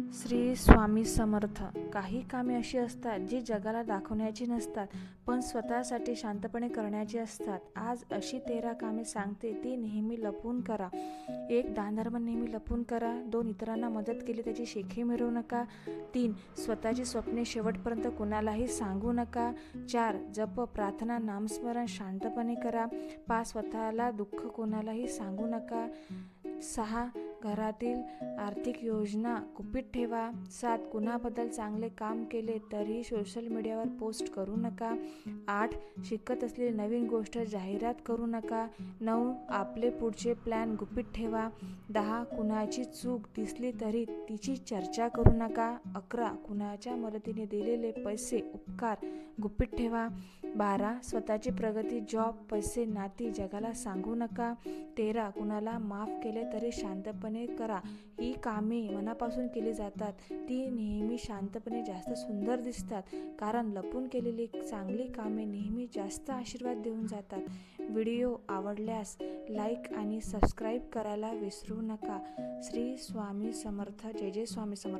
श्री स्वामी समर्थ. काही कामे अशी असतात जी जगाला दाखवण्याची नसतात पण स्वतःसाठी शांतपणे करण्याची असतात. आज अशी तेरा कामे सांगते ती नेहमी लपून करा. एक दानधर्म नेहमी लपून करा. दोन इतरांना मदत केली त्याची शेखी मिळवू नका. तीन स्वतःची स्वप्ने शेवटपर्यंत कुणालाही सांगू नका. चार जप प्रार्थना नामस्मरण शांतपणे करा. पाच स्वतःला दुःख कोणालाही सांगू नका. सहा घरातील आर्थिक योजना गुपित ठेवा. सात कुणाबद्दल चांगले काम केले तरीही सोशल मीडियावर पोस्ट करू नका. आठ शिकत असलेली नवीन गोष्ट जाहिरात करू नका. नऊ आपले पुढचे प्लॅन गुपित ठेवा. दहा कुणाची चूक दिसली तरी तिची चर्चा करू नका. अकरा कुणाच्या मदतीने दिलेले पैसे उपकार गुपित ठेवा. बारा स्वतःची प्रगती जॉब पैसे नाती जगाला सांगू नका. तेरा कुणाला माफ केले तरी शांतपणे करा. ही कामे मनापासून केली जातात. ती नेहमी शांतपणे जास्त सुंदर दिसतात. कारण लपून केलेली चांगली कामे नेहमी जास्त आशीर्वाद देऊन जातात. व्हिडिओ आवडल्यास लाईक आणि सबस्क्राईब करायला विसरू नका. श्री स्वामी समर्थ. जय जय स्वामी समर्थ.